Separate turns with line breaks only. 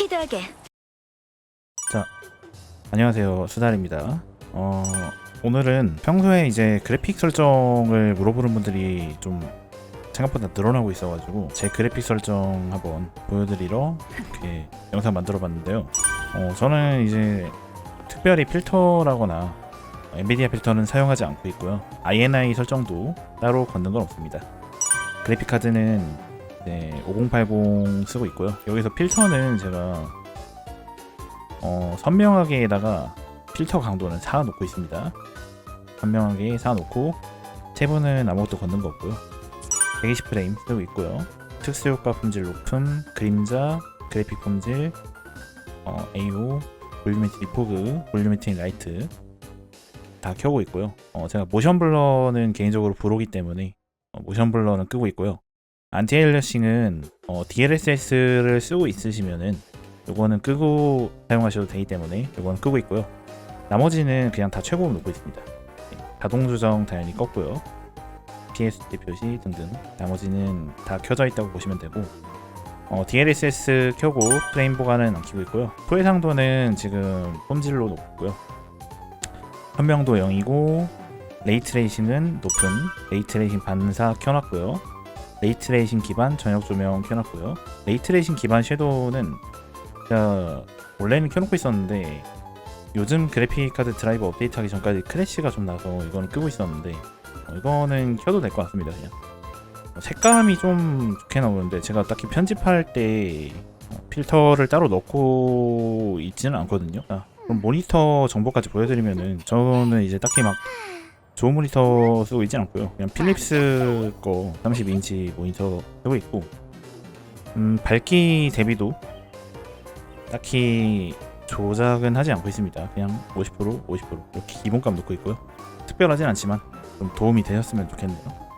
스피드하게.
안녕하세요. 수달입니다. 어, 오늘은 평소에 이제 그래픽 설정을 물어보는 분들이 좀 생각보다 늘어나고 있어가지고 제 그래픽 설정 한번 보여드리러 이렇게 영상 만들어 봤는데요. 어, 저는 이제 특별히 필터라거나 엔비디아 필터는 사용하지 않고 있고요. INI 설정도 따로 걷는 건 없습니다. 그래픽 카드는 네, 5080 쓰고 있고요 여기서 필터는 제가 어, 선명하게에다가 필터 강도는 4 놓고 있습니다. 선명하게 4 놓고 세부는 아무것도 걷는 거 없고요. 120프레임 쓰고 있고요. 특수효과 품질 높음, 그림자, 그래픽 품질, 어, AO, 볼륨매틱 리포그, 볼륨매틱 라이트 다 켜고 있고요. 어, 제가 모션 블러는 개인적으로 불오기 때문에 어, 모션 블러는 끄고 있고요. 안티 엘러싱은 어, DLSS를 쓰고 있으시면은 요거는 끄고 사용하셔도 되기 때문에 요거는 끄고 있고요. 나머지는 그냥 다 최고로 놓고 있습니다. 네, 자동 조정 당연히 껐고요. PSD 표시 등등 나머지는 다 켜져 있다고 보시면 되고 어, DLSS 켜고 프레임 보관은 안 켜고 있고요. 포해상도는 지금 폼질로 높고요. 선명도 0이고 레이트레이싱은 높은 레이트레이싱 반사 켜놨고요. 레이트레이싱 기반 전역 조명 켜놨고요. 레이트레이싱 기반 섀도우는 제가 원래는 켜놓고 있었는데 요즘 그래픽 카드 드라이버 업데이트하기 전까지 크래쉬가 좀 나서 이거는 끄고 있었는데 어, 이거는 켜도 될 것 같습니다 그냥 어, 색감이 좀 좋게 나오는데 제가 딱히 편집할 때 어, 필터를 따로 넣고 있지는 않거든요 자, 그럼 모니터 정보까지 보여드리면은 저는 이제 딱히 막 좋은 모니터 쓰고 있진 않고요 그냥 필립스 거 32인치 모니터 쓰고 있고 음, 밝기 대비도 딱히 조작은 하지 않고 있습니다. 그냥 50% 50% 이렇게 기본값 놓고 있고요. 특별하진 않지만 좀 도움이 되셨으면 좋겠네요.